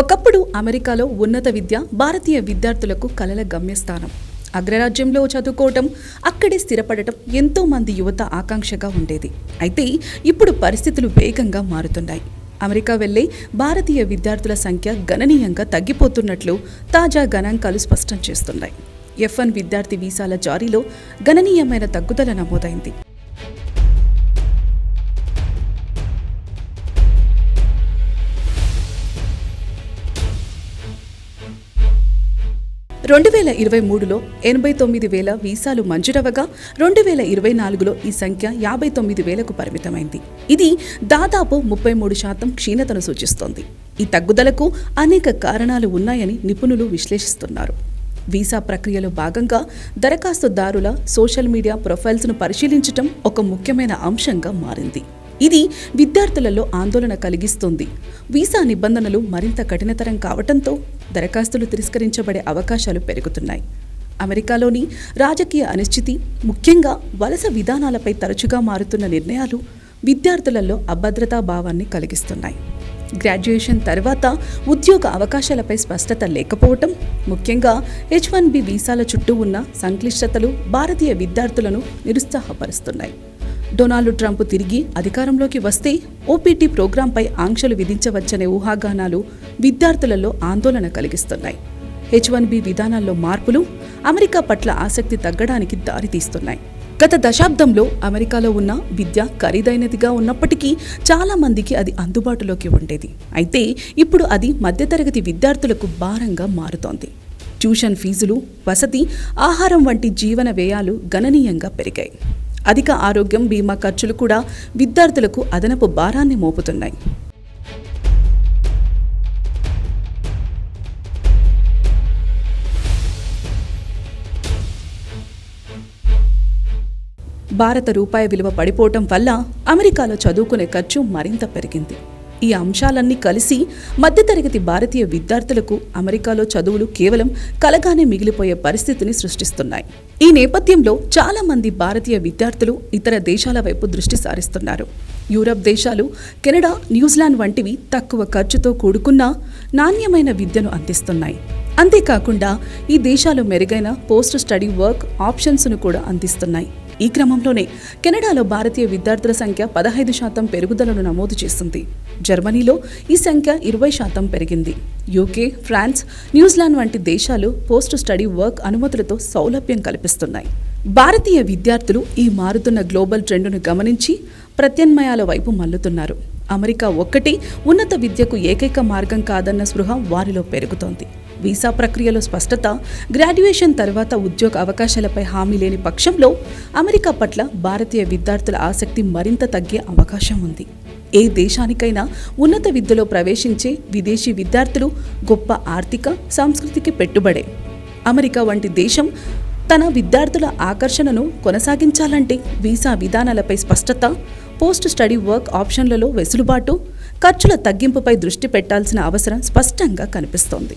ఒకప్పుడు అమెరికాలో ఉన్నత విద్య భారతీయ విద్యార్థులకు కలల గమ్యస్థానం. అగ్రరాజ్యంలో చదువుకోవటం అక్కడే స్థిరపడటం ఎంతోమంది యువత ఆకాంక్షగా ఉండేది. అయితే ఇప్పుడు పరిస్థితులు వేగంగా మారుతున్నాయి. అమెరికా వెళ్ళే భారతీయ విద్యార్థుల సంఖ్య గణనీయంగా తగ్గిపోతున్నట్లు తాజా గణాంకాలు స్పష్టం చేస్తున్నాయి. ఎఫ్ వన్ విద్యార్థి వీసాల జారీలో గణనీయమైన తగ్గుదల నమోదైంది. రెండు వేల ఇరవై మూడులో ఎనభై తొమ్మిది వేల వీసాలు మంజూరవగా రెండు వేల ఇరవై నాలుగులో ఈ సంఖ్య యాభై తొమ్మిది వేలకు పరిమితమైంది. ఇది దాదాపు ముప్పై మూడు శాతం క్షీణతను సూచిస్తోంది. ఈ తగ్గుదలకు అనేక కారణాలు ఉన్నాయని నిపుణులు విశ్లేషిస్తున్నారు. వీసా ప్రక్రియలో భాగంగా దరఖాస్తుదారుల సోషల్ మీడియా ప్రొఫైల్స్ను పరిశీలించటం ఒక ముఖ్యమైన అంశంగా మారింది. ఇది విద్యార్థులలో ఆందోళన కలిగిస్తుంది. వీసా నిబంధనలు మరింత కఠినతరం కావటంతో దరఖాస్తులు తిరస్కరించబడే అవకాశాలు పెరుగుతున్నాయి. అమెరికాలోని రాజకీయ అనిశ్చితి ముఖ్యంగా వలస విధానాలపై తరచుగా మారుతున్న నిర్ణయాలు విద్యార్థులలో అభద్రతా భావాన్ని కలిగిస్తున్నాయి. గ్రాడ్యుయేషన్ తర్వాత ఉద్యోగ అవకాశాలపై స్పష్టత లేకపోవటం ముఖ్యంగా హెచ్ వన్ బి వీసాల చుట్టూ ఉన్న సంక్లిష్టతలు భారతీయ విద్యార్థులను నిరుత్సాహపరుస్తున్నాయి. డొనాల్డ్ ట్రంప్ తిరిగి అధికారంలోకి వస్తే ఓపీటీ ప్రోగ్రాంపై ఆంక్షలు విధించవచ్చనే ఊహాగానాలు విద్యార్థులలో ఆందోళన కలిగిస్తున్నాయి. హెచ్ వన్ బి విధానాల్లో మార్పులు అమెరికా పట్ల ఆసక్తి తగ్గడానికి దారితీస్తున్నాయి గత దశాబ్దంలో అమెరికాలో ఉన్న విద్య ఖరీదైనదిగా ఉన్నప్పటికీ చాలా మందికి అది అందుబాటులోకి ఉండేది. అయితే ఇప్పుడు అది మధ్యతరగతి విద్యార్థులకు భారంగా మారుతోంది. ట్యూషన్ ఫీజులు వసతి ఆహారం వంటి జీవన వ్యయాలు గణనీయంగా పెరిగాయి. అధిక ఆరోగ్యం బీమా ఖర్చులు కూడా విద్యార్థులకు అదనపు భారాన్ని మోపుతున్నాయి. భారత రూపాయి విలువ పడిపోవటం వల్ల అమెరికాలో చదువుకునే ఖర్చు మరింత పెరిగింది. ఈ అంశాలన్నీ కలిసి మధ్యతరగతి భారతీయ విద్యార్థులకు అమెరికాలో చదువులు కేవలం కలగానే మిగిలిపోయే పరిస్థితిని సృష్టిస్తున్నాయి. ఈ నేపథ్యంలో చాలా మంది భారతీయ విద్యార్థులు ఇతర దేశాల వైపు దృష్టి సారిస్తున్నారు. యూరప్ దేశాలు కెనడా న్యూజిలాండ్ వంటివి తక్కువ ఖర్చుతో కూడుకున్న నాణ్యమైన విద్యను అందిస్తున్నాయి. అంతేకాకుండా ఈ దేశాలు మెరుగైన పోస్ట్ స్టడీ వర్క్ ఆప్షన్స్ను కూడా అందిస్తున్నాయి. ఈ క్రమంలోనే కెనడాలో భారతీయ విద్యార్థుల సంఖ్య పదహైదు శాతం పెరుగుదలను నమోదు చేస్తుంది. జర్మనీలో ఈ సంఖ్య ఇరవై శాతం పెరిగింది. యూకే ఫ్రాన్స్ న్యూజిలాండ్ వంటి దేశాలు పోస్ట్ స్టడీ వర్క్ అనుమతులతో సౌలభ్యం కల్పిస్తున్నాయి. భారతీయ విద్యార్థులు ఈ మారుతున్న గ్లోబల్ ట్రెండును గమనించి ప్రత్యామ్నాయాల వైపు మల్లుతున్నారు అమెరికా ఒక్కటి ఉన్నత విద్యకు ఏకైక మార్గం కాదన్న స్పృహ వారిలో పెరుగుతోంది. వీసా ప్రక్రియలో స్పష్టత గ్రాడ్యుయేషన్ తర్వాత ఉద్యోగ అవకాశాలపై హామీ లేని పక్షంలో అమెరికా పట్ల భారతీయ విద్యార్థుల ఆసక్తి మరింత తగ్గే అవకాశం ఉంది. ఏ దేశానికైనా ఉన్నత విద్యలో ప్రవేశించే విదేశీ విద్యార్థులు గొప్ప ఆర్థిక సంస్కృతికి పెట్టుబడే. అమెరికా వంటి దేశం తన విద్యార్థుల ఆకర్షణను కొనసాగించాలంటే వీసా విధానాలపై స్పష్టత పోస్ట్ స్టడీ వర్క్ ఆప్షన్లలో వెసులుబాటు ఖర్చుల తగ్గింపుపై దృష్టి పెట్టాల్సిన అవసరం స్పష్టంగా కనిపిస్తోంది.